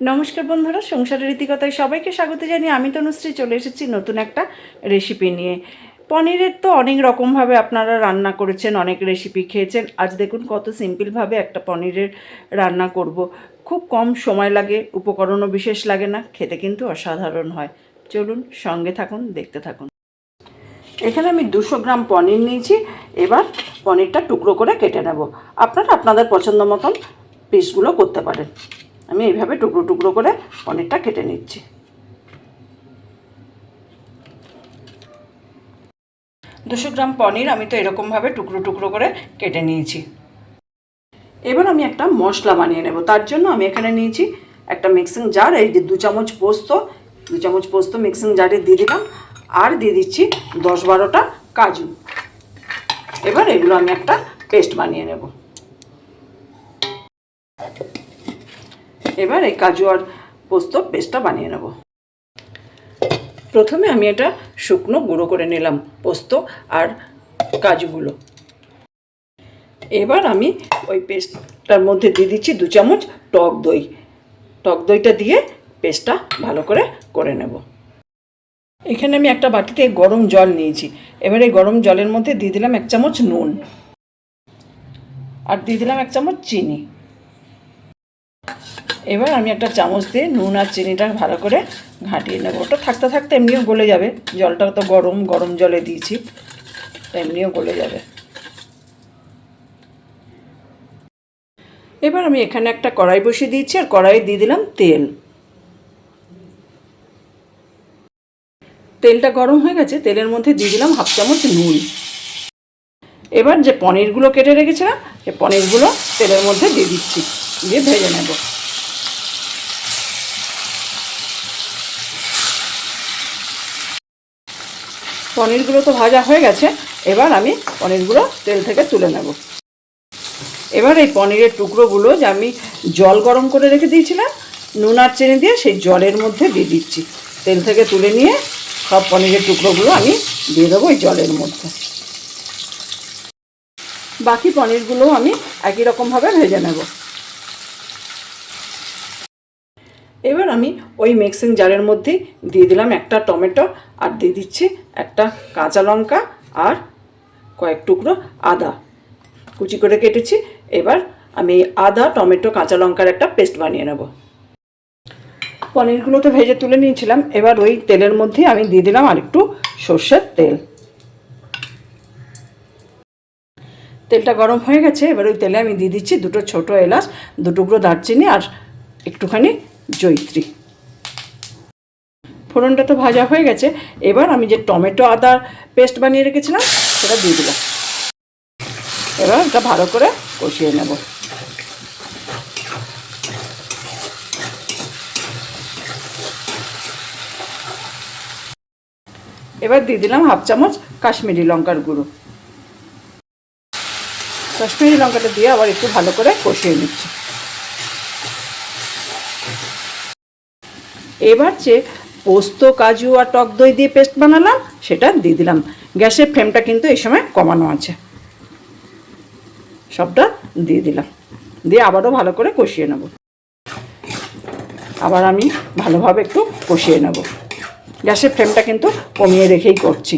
নমস্কার বন্ধুরা, সংসারের রীতিকতায় সবাইকে স্বাগত জানিয়ে আমি তনুশ্রী চলে এসেছি নতুন একটা রেসিপি নিয়ে। পনিরের তো অনেক রকমভাবে আপনারা রান্না করেছেন, অনেক রেসিপি খেয়েছেন। আজ দেখুন কত সিম্পলভাবে একটা পনিরের রান্না করব। খুব কম সময় লাগে, উপকরণও বিশেষ লাগে না, খেতে কিন্তু অসাধারণ হয়। চলুন সঙ্গে থাকুন, দেখতে থাকুন। এখানে আমি দুশো গ্রাম পনির নিয়েছি, এবার পনিরটা টুকরো করে কেটে নেব। আপনারা আপনাদের পছন্দ মতন পিসগুলো করতে পারেন। আমি এইভাবে টুকরো টুকরো করে পনিরটা কেটে নিচ্ছি। দুশো গ্রাম পনির আমি তো এরকমভাবে টুকরো টুকরো করে কেটে নিয়েছি। এবার আমি একটা মশলা বানিয়ে নেব। তার জন্য আমি এখানে নিয়েছি একটা মিক্সিং জার, এই যে দু চামচ পোস্ত, দু চামচ পোস্ত মিক্সিং জারে দিয়ে দিলাম, আর দিয়ে দিচ্ছি দশ বারোটা কাজু। এবার এগুলো আমি একটা পেস্ট বানিয়ে নেব। এবার এই কাজু আর পোস্ত পেস্টটা বানিয়ে নেব। প্রথমে আমি এটা শুকনো গুঁড়ো করে নিলাম পোস্ত আর কাজুগুলো। এবার আমি ওই পেস্টটার মধ্যে দিয়ে দিচ্ছি দু চামচ টক দই। টক দইটা দিয়ে পেস্টটা ভালো করে করে নেব। এখানে আমি একটা বাটিতে গরম জল নিয়েছি। এবার এই গরম জলের মধ্যে দিয়ে দিলাম এক চামচ নুন। আর দিয়ে দিলাম এক চামচ চিনি। এবার আমি একটা চামচ দিয়ে নুন আর চিনিটা ভালো করে ঘাঁটিয়ে নেব। ওটা থাকতে থাকতে এমনিও গলে যাবে। জলটা তো গরম গরম জলে দিয়েছি, এমনিও গলে যাবে। এবার আমি এখানে একটা কড়াই বসিয়ে দিয়েছি আর কড়াইয়ে দিয়ে দিলাম তেল। তেলটা গরম হয়ে গেছে, তেলের মধ্যে দিয়ে দিলাম হাফ চামচ নুন। এবার যে পনিরগুলো কেটে রেখেছিলাম সে পনিরগুলো তেলের মধ্যে দিয়ে দিচ্ছি, দিয়ে ভেজে নেব। পনিরগুলো তো ভাজা হয়ে গেছে, এবার আমি পনিরগুলো তেল থেকে তুলে নেব। এবার এই পনিরের টুকরোগুলো যে আমি জল গরম করে রেখে দিয়েছিলাম, নুন আর চিনি দিয়ে সেই জলের মধ্যে দিয়ে দিচ্ছি। তেল থেকে তুলে নিয়ে সব পনিরের টুকরোগুলো আমি দিয়ে দেবো ওই জলের মধ্যে। বাকি পনিরগুলো আমি একই রকমভাবে ভেজে নেব। এবার আমি ওই মিক্সিং জারের মধ্যে দিয়ে দিলাম একটা টমেটো আর দিয়ে দিচ্ছি একটা কাঁচা লঙ্কা আর কয়েক টুকরো আদা। কুচি করে কেটেছি। এবার আমি আদা, টমেটো, কাঁচা লঙ্কার একটা পেস্ট বানিয়ে নেব। পনিরগুলো তো ভেজে তুলে নিয়েছিলাম। এবার ওই তেলের মধ্যে আমি দিয়ে দিলাম আর একটু সর্ষের তেল। তেলটা গরম হয়ে গেছে। এবার ওই তেলে আমি দিয়ে দিচ্ছি দুটো ছোটো এলাচ দু টুকরো দারচিনি আর একটুখানি জৈত্রী ফোড়নটা তো ভাজা হয়ে গেছে। এবার আমি যে টমেটো আদার পেস্ট বানিয়ে রেখেছিলাম, সেটা দিয়ে দিলাম। এবার এটা ভালো করে কষিয়ে নেব। এবার দিয়ে দিলাম হাফ চামচ কাশ্মীরি লঙ্কার গুঁড়ো। কাশ্মীরি লঙ্কাটা দিয়ে আবার একটু ভালো করে কষিয়ে নিচ্ছি। এবার যে পোস্ত, কাজু আর টক দই দিয়ে পেস্ট বানালাম, সেটা দিয়ে দিলাম। গ্যাসের ফ্লেমটা কিন্তু এই সময় কমানো আছে। সবটা দিয়ে দিলাম। দিয়ে আবারও ভালো করে কষিয়ে নেব। আবার আমি ভালোভাবে একটু কষিয়ে নেব। গ্যাসের ফ্লেমটা কিন্তু কমিয়ে রেখেই করছি।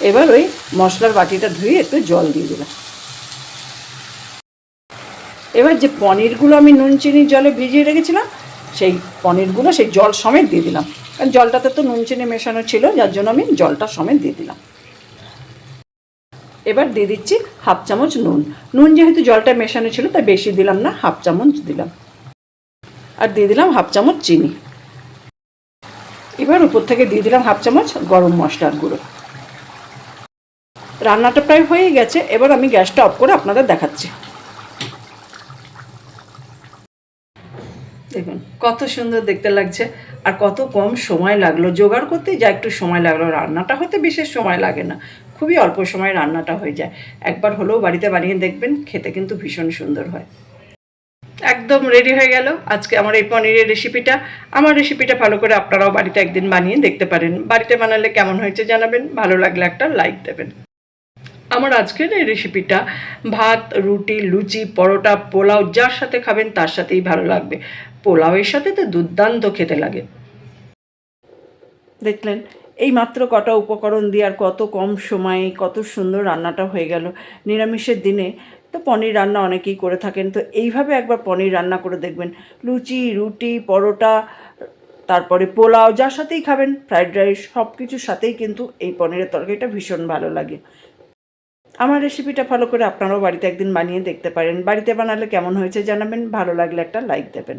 এবার ওই মশলার বাটিটা ধুয়ে একটু জল দিয়ে দিলাম। এবার যে পনিরগুলো আমি নুন চিনির জলে ভিজিয়ে রেখেছিলাম, সেই পনিরগুলো, সেই জল সমেত দিয়ে দিলাম। কারণ জলটাতে তো নুন, চিনি মেশানো ছিল, যার জন্য আমি জলটা সমেত দিয়ে দিলাম। এবার দিয়ে দিচ্ছি হাফ চামচ নুন। নুন যেহেতু জলটা মেশানো ছিল, তাই বেশি দিলাম না, হাফ চামচ দিলাম। আর দিয়ে দিলাম হাফ চামচ চিনি। এবার উপর থেকে দিয়ে দিলাম হাফ চামচ গরম মশলার গুঁড়ো। রান্নাটা প্রায় হয়ে গেছে, এবার আমি গ্যাসটা অফ করে আপনাদের দেখাচ্ছি। দেখুন, কত সুন্দর দেখতে লাগছে আর কত কম সময় লাগল। জোগাড় করতে যা একটু সময় লাগল। রান্নাটা হতে বিশেষ সময় লাগে না। খুবই অল্প সময় রান্নাটা হয়ে যায়। একবার হলেও বাড়িতে বানিয়ে দেখবেন, খেতে কিন্তু ভীষণ সুন্দর হয়। একদম রেডি হয়ে গেল। আজকে আমার এই পনিরের রেসিপিটা আমার রেসিপিটা ভালো করে আপনারাও বাড়িতে একদিন বানিয়ে দেখতে পারেন। বাড়িতে বানালে কেমন হয়েছে জানাবেন। ভালো লাগলে একটা লাইক দেবেন। আমার আজকের এই রেসিপিটা ভাত, রুটি, লুচি, পরোটা, পোলাও, যার সাথে খাবেন তার সাথেই ভালো লাগবে। পোলাওয়ের সাথে তো দুর্দান্ত খেতে লাগে। দেখলেন এই মাত্র কটা উপকরণ দিয়ে আর কত কম সময়ে কত সুন্দর রান্নাটা হয়ে গেল। নিরামিষের দিনে তো পনির রান্না অনেকেই করে থাকেন, তো এইভাবে একবার পনির রান্না করে দেখবেন। লুচি, রুটি, পরোটা, তারপরে পোলাও, যার সাথেই খাবেন, ফ্রাইড রাইস সব কিছুর সাথেই কিন্তু এই পনিরের তরকারিটা ভীষণ ভালো লাগে। আমার রেসিপিটা ফলো করে আপনারাও বাড়িতে একদিন বানিয়ে দেখতে পারেন। বাড়িতে বানালে কেমন হয়েছে জানাবেন, ভালো লাগলে একটা লাইক দেবেন।